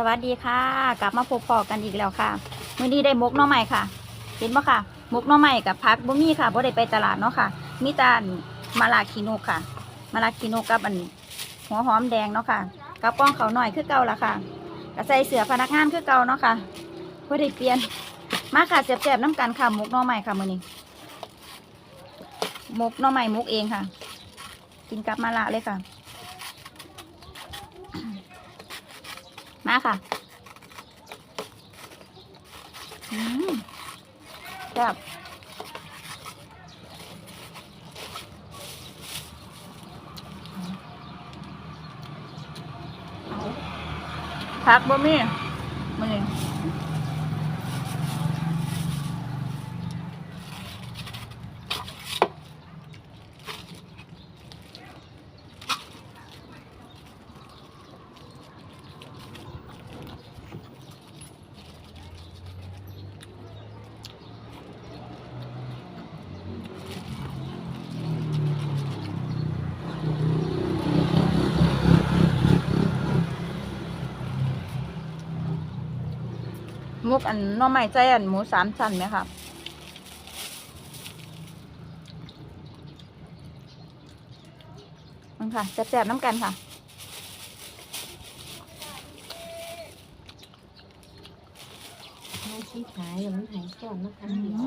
สวัสดีค่ะ กลับมาพบปอกันอีกแล้วค่ะมื้อนี้ได้มกน่อใหม่ค่ะ เห็นปะค่ะมกน่อใหม่กับพักบ่มีค่ะบ่ได้ไปตลาดเนาะค่ะ มีตานมะลาคีโนค่ะมะลาคีโนกกับอันหัวหอมแดงเนาะค่ะกับป้องเขาหน่อยคือเก่าละค่ะกระใส่เสือพนักงานคือเก่าเนาะค่ะบ่ได้เปลี่ยนมาค่ะแซ่บๆน้ำกันค่ะมกน่อใหม่ค่ะมื้อนี้มกน่อใหม่มกเองค่ะ กินกับมะละเลยค่ะ มาค่ะอืมแบบพักบ่มีมาเลย มุกอันหน่อไม้ใจอันหมูสามชั้นไหมครับมันค่ะแซ่บๆน้ำกันค่ะไม่ชี้ขายมันหายก่อนนะคะอืเดี๋ยว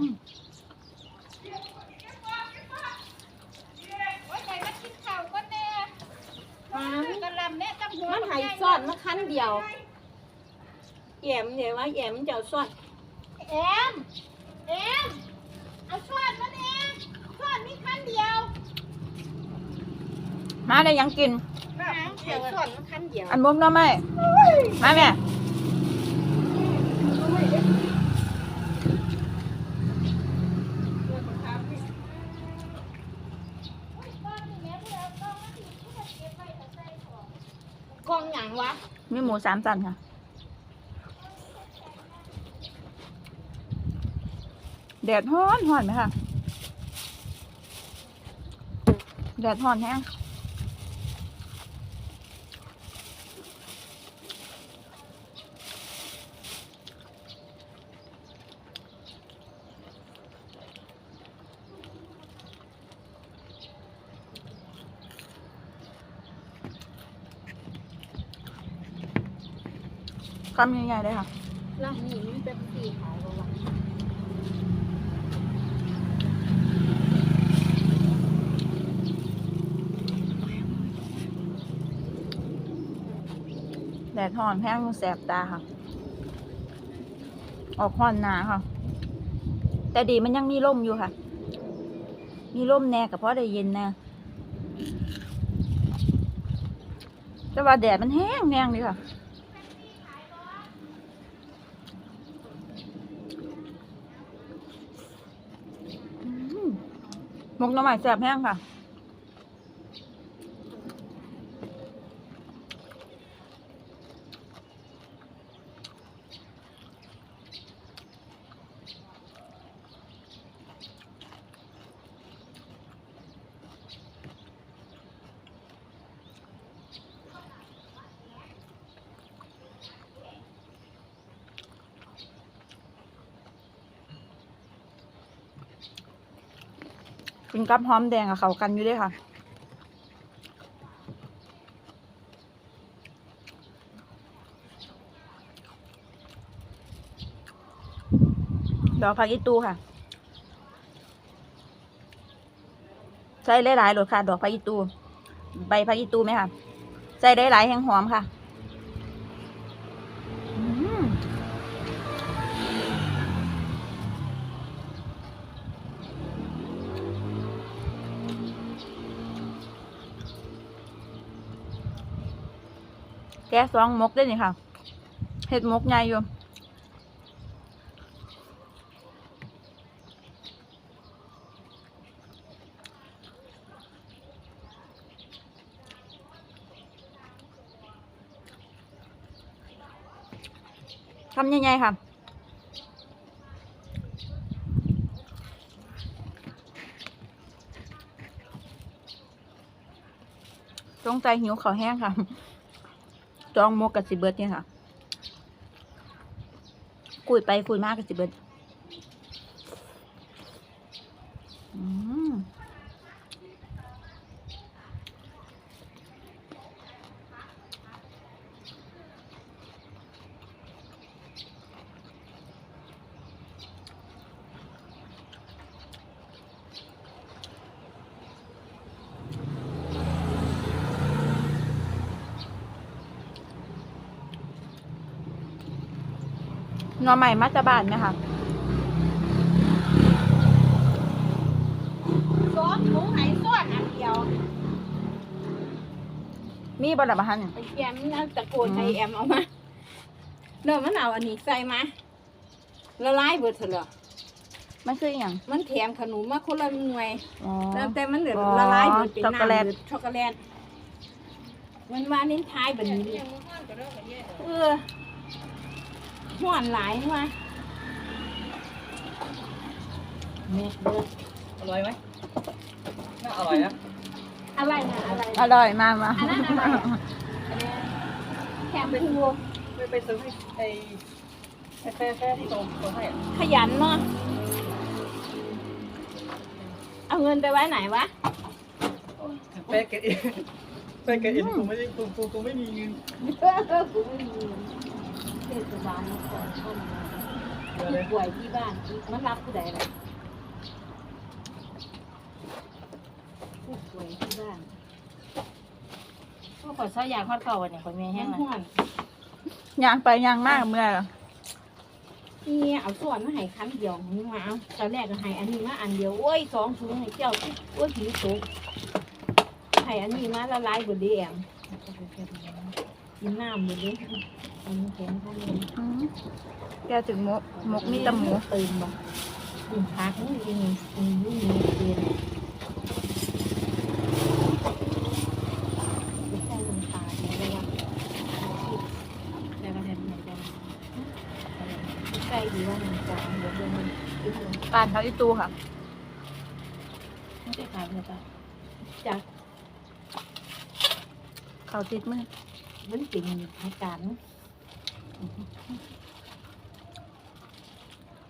มมันหายซ่อนมาคันเดียว แยมเดี๋ยวว่าแยมมันจะเอาซ่อนเอ็มเอ็มเอาช้อนมาเนี่ยช้อนมีคันเดียวมาได้ยังกินหายซ่อนมาคันเดียวอันมุกหน่อไม้มาแม่กองหยังวะมีหมูสามชั้นค่ะ แดดฮ้อนฮ้อนไหมคะแดดฮ้อนแห้งคำใหญ่ๆเลยค่ะร้านนี้มันเป็นสีขาวะ แดดฮ้อนแห้งแสบตาค่ะ ออกฮ้อนหนาค่ะ แต่ดีมันยังมีร่มอยู่ค่ะ มีร่มแน่กับเพราะได้เย็นแน่แต่ว่าแดดมันแห้งแห้งเลยค่ะมหมกหน้ำใหม่แสบแห้งค่ะ กินกับหอมแดงกับเขากันอยู่ด้วยค่ะ ดอกผักอีตูค่ะ ใส่หลายๆหลดค่ะ ดอกผักอีตู ใบผักอีตูไหมค่ะ ใส่ได้หลายแห้งหอมค่ะ แกะสองมกได้นี่ค่ะเห็ดมกใหญ่อยู่ทำยังไงค่ะจงใจหิวขาแห้งค่ะ จองโมกกับสิเบิร์ดเนี่ยค่ะคุยไปคุยมากกับสิเบิร์ดอืม หน่อใหม่มาจากบ้านไหมคะซ้อนหมูไหนซ้อนอันเดียวมีบอลบัฮันไอ้แอมนั่นตะโกนให้แอมเอามาเดี๋ยวมันเอาอันนี้ใส่มาละลายเบิดเถอะเหรอมันคืออหย่างมันแถมขนมมาคนละหน่วยอ๋อ แล้วแต่มันเดือดอ๋อละลายเบิดเป็นช็อกโกแลตน้ำเบิดช็อกโกแลตมันว่าเน้นท้ายแบบนี้เออ ห่วนหลายนี่ว่าแม่เบิดอร่อยไหมน่าอร่อยนะอะไรนะอะไรอร่อยมากมาอันนั้นอะไรอะแถมเป็นวัวไปไปซื้อให้ไอ้ไอ้แฟร์แฟร์ที่ตรงตรงให้อะขยันเนาะเอาเงินไปไว้ไหนวะแฟร์เกตอินแฟร์เกตอินกูไม่ได้กูกูกูไม่มีเงินเออกูไม่มีเงินเทศบาลนครเข้ามาเดี๋ยวผู้เลยป่วยที่บ้านมันรับผู้ใดล่ะผู้ป่วยที่บ้านพวกข่อยซอยยางทอดเก่าวันนี้ข่อยมีแห้แห้งงห่วนยางไปยางมากเมื่อยเหรอนี่เอาส่วนมาให้คันเดียวนี่มาเอาตอนแรกก็ให้อันนี้มาอันเดียวโอ้ยสองถุงให้เจ้าโอ้ยผีตกให้อันนี้มาละลายบนเดียมกินน้ำบนเดียม อันนี้แข็งทั้งนี้อืมแกถึงหมกหมกมีแตะหมูตื่นบ่ตื่นพักนี่ยังมีมีมีเตียนไม่ใช่ลำตาเนี่ยเรียกว่าแล้วก็เด็ดเหมือนกันใกล้ดีว่ามันจะเดี๋ยวเดี๋ยวมันขึ้นลงปานเขาอีตูค่ะไม่ได้ขายเลยจ้ะจากเขาติดมือมันเป็นอาการ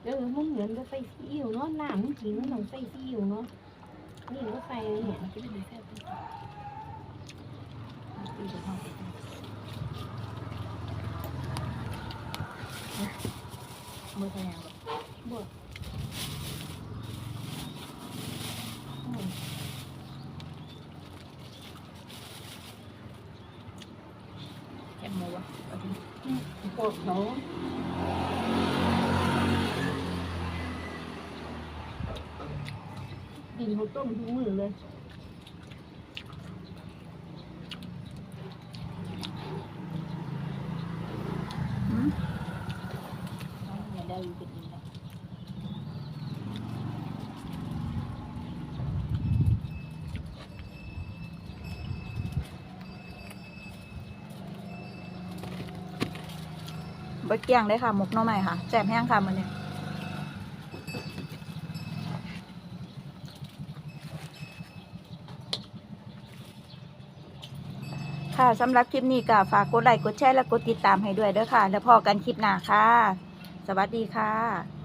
เดี๋ยวมันเหมือนกับใส่ซีอิ๊วเนาะน้ำมันกินมันต้องใส่ซีอิ๊วเนาะนี่ก็ใส่เนี่ยมันจะไม่ได้แค่ตัวตีไปห้องมือพยางแบบ แคบหมูวะ ปวดเขากินเขาต้มทุกมือเลยอืมอย่าได้อยู่เป็นอีกแล้ว บะเกียงได้ค่ะหมกน้อใหม่ค่ะแจ่มแห้งค่ะมันเนี่ยค่ะสำหรับคลิปนี้ก็ฝากกดไลค์กดแชร์และกดติดตามให้ด้วยเด้อค่ะ แล้วพอกันคลิปหน้าค่ะ สวัสดีค่ะ